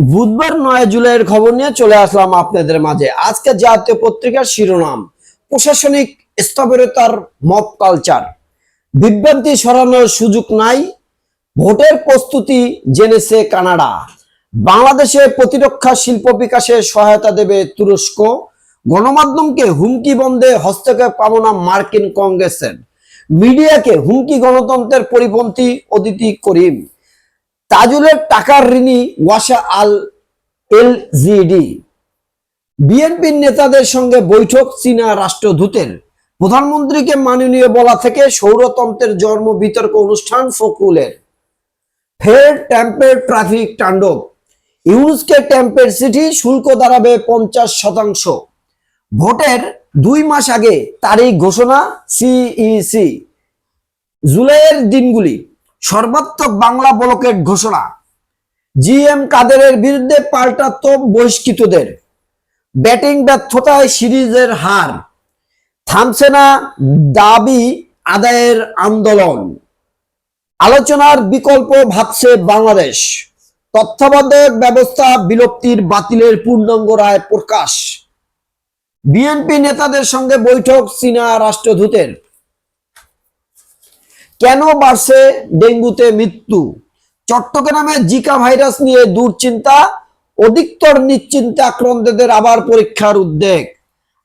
বুধবার নয় জুলাইয়ের খবর নিয়ে চলে আসলাম আপনাদের মাঝে। আজকে জাতীয় পত্রিকার শিরোনাম, প্রশাসনিক স্থবিরতার মব কালচার। বিভ্রান্তি সরানোর সুযোগ নাই, ভোটের প্রস্তুতি জেনেছে কানাডা। বাংলাদেশে প্রতিরক্ষা শিল্প বিকাশে সহায়তা দেবে তুরস্ক। গণমাধ্যমকে হুমকি বন্ধে হস্তক্ষেপ কামনা মার্কিন কংগ্রেসের। মিডিয়াকে হুমকি গণতন্ত্রের পরিপন্থী অদিতি করিম। তাজুলের টাকার ঋণী ওয়াসা আল এল জিডি বিএনপির নেতাদের সঙ্গে বৈঠক চীনা রাষ্ট্রদূতের। প্রধানমন্ত্রীকে মাননীয় বলা থেকে সৌরতন্ত্রের জন্ম বিতর্ক অনুষ্ঠান ফখরুলের ফের ট্যাম্পের ট্রাফিক তাণ্ডব। ইউনুসকে ট্যাম্পের সিটি শুল্ক দাঁড়াবে পঞ্চাশ শতাংশ। ভোটের দুই মাস আগে তারিখ ঘোষণা সিইসি। জুলাইয়ের দিনগুলি। সর্বাত্মক বাংলা ব্লকের ঘোষণা। জি এম কাদেরের বিরুদ্ধে পাল্টা তোপ বহিষ্কৃতদের। ব্যাটিং ব্যর্থতায় সিরিজের হার। থামছে না দাবি আদায়ের আন্দোলন। আলোচনার বিকল্প ভাবছে বাংলাদেশ। তত্ত্বাবধায়ক ব্যবস্থা বিলুপ্তির বাতিলের পূর্ণাঙ্গ রায় প্রকাশ। বিএনপি নেতাদের সঙ্গে বৈঠক চীনা রাষ্ট্রদূতের। কেন বাড়ছে ডেঙ্গুতে মৃত্যু? চট্টগ্রামে জিকা ভাইরাস নিয়ে দুশ্চিন্তা, অধিকতর নিশ্চিন্তে আক্রান্তদের আবার পরীক্ষার উদ্বেগ।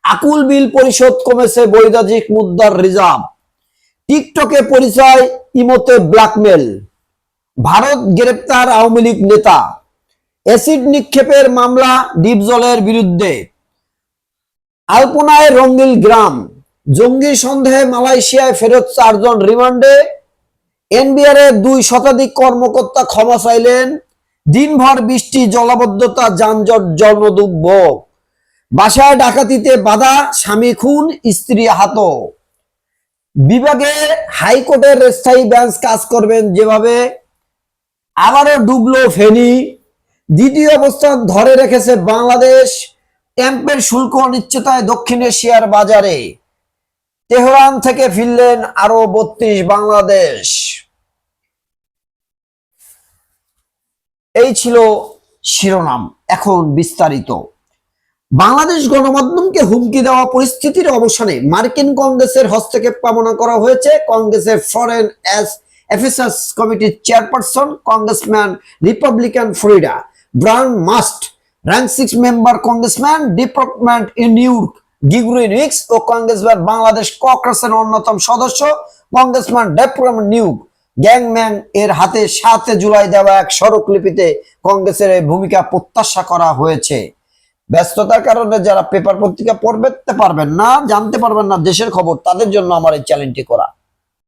আকুল বিল পরিশোধ কমেছে বৈদেশিক মুদ্রার রিজার্ভ। টিকটকে পরিচয়, ইমোতে ব্ল্যাকমেল। ভারত গ্রেপ্তার আওয়ামী লীগ নেতা। অ্যাসিড নিক্ষেপের মামলা ডিপজলের বিরুদ্ধে। আলপনায় রঙ্গিল গ্রাম। জঙ্গি সন্দেহে মালয়েশিয়ায় ফেরত চারজন রিমান্ডে। এনবিআর এর দুই শতাধিক কর্মকর্তা ক্ষমা চাইলেন। দিনভর বৃষ্টি, জলাবদ্ধতা, যানজট জনদুর্ভোগ বাসায় ডাকাতিতে বাধা, স্বামী খুন, স্ত্রী আহত। বিভাগে হাইকোর্টের স্থায়ী বেঞ্চ কাজ করবেন যেভাবে আবারও ডুবলো ফেনী। দ্বিতীয় অবস্থান ধরে রেখেছে বাংলাদেশ। ট্যাম্পের শুল্ক অনিশ্চয়তায় দক্ষিণ এশিয়ার বাজারে। তেহরান থেকে ফিরলেন আরও বত্রিশ বাংলাদেশ। এই ছিল শিরোনাম, এখন বিস্তারিত। বাংলাদেশ গণমাধ্যমকে হুমকি দেওয়া পরিস্থিতির অবসানে মার্কিন কংগ্রেসের হস্তক্ষেপ কামনা করা হয়েছে। কংগ্রেসের ফরেন অ্যাস এফএসএস কমিটির chairperson, congressman republican Florida Brown Mast, rank six member congressman, department in New York Gregory Meeks O congressman Bangladesh কংগ্রেসের অন্যতম সদস্য। কংগ্রেসম্যান ডেপ্রম নিউগ গ্যাংম্যান এর হাতে সাতে জুলাই দেওয়া এক স্মারকলিপিতে কংগ্রেসের এই ভূমিকা প্রত্যাশা করা হয়েছে। ব্যস্ততার কারণে যারা পেপার পত্রিকা পড়তে পারবেন না, জানতে পারবেন না দেশের খবর, তাদের জন্য আমার এই চ্যানেলটি করা।